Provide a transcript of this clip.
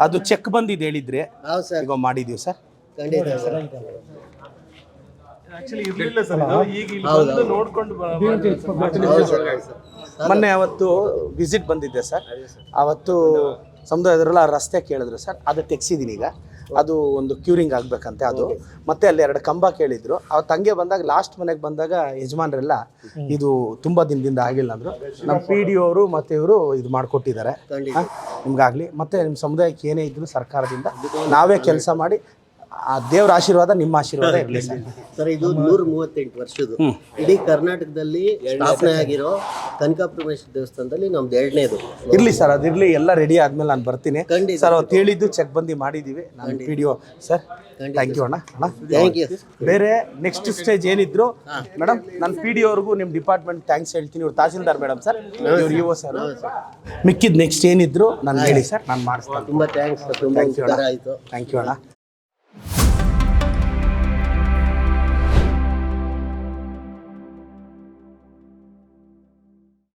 ಅದು ಚೆಕ್ ಬಂದಿದ್ದು ಹೇಳಿದ್ರೆ. ಹೌದು ಸರ್. ಈಗ ಮಾಡಿದೀವಿ ಸರ್. ಖಂಡಿತ ಸರ್. ಮೊನ್ನೆ ಅವತ್ತು ವಿಸಿಟ್ ಬಂದಿದ್ದೆ ಸರ್. ಅವತ್ತು ಸಮುದಾಯದವರೆಲ್ಲ ಆ ರಸ್ತೆ ಕೇಳಿದ್ರು ಸರ್. ಅದು ತೆಗ್ಸಿದ್ದೀನಿ ಈಗ. ಅದು ಒಂದು ಕ್ಯೂರಿಂಗ್ ಆಗ್ಬೇಕಂತೆ ಅದು. ಮತ್ತೆ ಅಲ್ಲಿ ಎರಡು ಕಂಬ ಕೇಳಿದ್ರು. ಅವತ್ತು ತಂಗೆ ಬಂದಾಗ ಲಾಸ್ಟ್ ಮನೆಗೆ ಬಂದಾಗ ಯಜಮಾನ್ರೆಲ್ಲ ಇದು ತುಂಬಾ ದಿನದಿಂದ ಆಗಿಲ್ಲ ಅಂದ್ರು. ನಮ್ಮ ಪಿ ಡಿ ಅವರು ಮತ್ತೆ ಇವರು ಇದು ಮಾಡಿಕೊಟ್ಟಿದ್ದಾರೆ. ಖಂಡಿತ. ನಿಮ್ಗಾಗ್ಲಿ ಮತ್ತೆ ನಿಮ್ಮ ಸಮುದಾಯಕ್ಕೆ ಏನೇ ಇದ್ದರೂ ಸರ್ಕಾರದಿಂದ ನಾವೇ ಕೆಲಸ ಮಾಡಿ ಆ ದೇವರ ಆಶೀರ್ವಾದ ನಿಮ್ಮ ಆಶೀರ್ವಾದ ಇರಲಿ ಸರ್. ಸರ್ ಇದು ನೂರ ಮೂವತ್ತೆಂಟು ವರ್ಷದ್ದು. ಇಡೀ ಕರ್ನಾಟಕದಲ್ಲಿ ಸ್ಥಾಪನೆ ಆಗಿರೋ ಕನಕಾಪರಮೇಶ್ವರ ದೇವಸ್ಥಾನದಲ್ಲಿ ನಮ್ದು ಎರಡನೇದು. ಇರ್ಲಿ ಸರ್ ಅದಿರ್ಲಿ ಎಲ್ಲ ರೆಡಿ ಆದ್ಮೇಲೆ ನಾನು ಬರ್ತೀನಿ. ಖಂಡಿತ. ಸರ್ ಅವತ್ತು ಹೇಳಿದ್ದು ಚೆಕ್ ಬಂದಿ ಮಾಡಿದ್ದೀವಿ ನಾನು ವಿಡಿಯೋ ಸರ್ ಥ್ಯಾಂಕ್ ಯು ಅಣ್ಣ. ಅಣ್ಣ ಥ್ಯಾಂಕ್ ಯು ಬೇರೆ ನೆಕ್ಸ್ಟ್ ಸ್ಟೇಜ್ ಏನಿದ್ರು ಮೇಡಮ್ ನಾನು ಪಿ ಡಿ ಅವ್ರಿಗೂ ನಿಮ್ಮ ಡಿಪಾರ್ಟ್ಮೆಂಟ್ ಥ್ಯಾಂಕ್ಸ್ ಹೇಳ್ತೀನಿ. ಇವ್ರು ತಹಸೀಲ್ದಾರ್ ಮೇಡಮ್ ಸರ್ ಇವ್ರು ಇ ಸರ್. ಮಿಕ್ಕಿದ್ ನೆಕ್ಸ್ಟ್ ಏನಿದ್ರು ನಾನು ಹೇಳಿ ಸರ್ ನಾನು ಮಾಡಿಸ್ತೀನಿ. ತುಂಬ ಥ್ಯಾಂಕ್ಸ್ ತುಂಬಾ ಯು you, ಅಣ್ಣ. ಥ್ಯಾಂಕ್ ಯು ಅಣ್ಣ.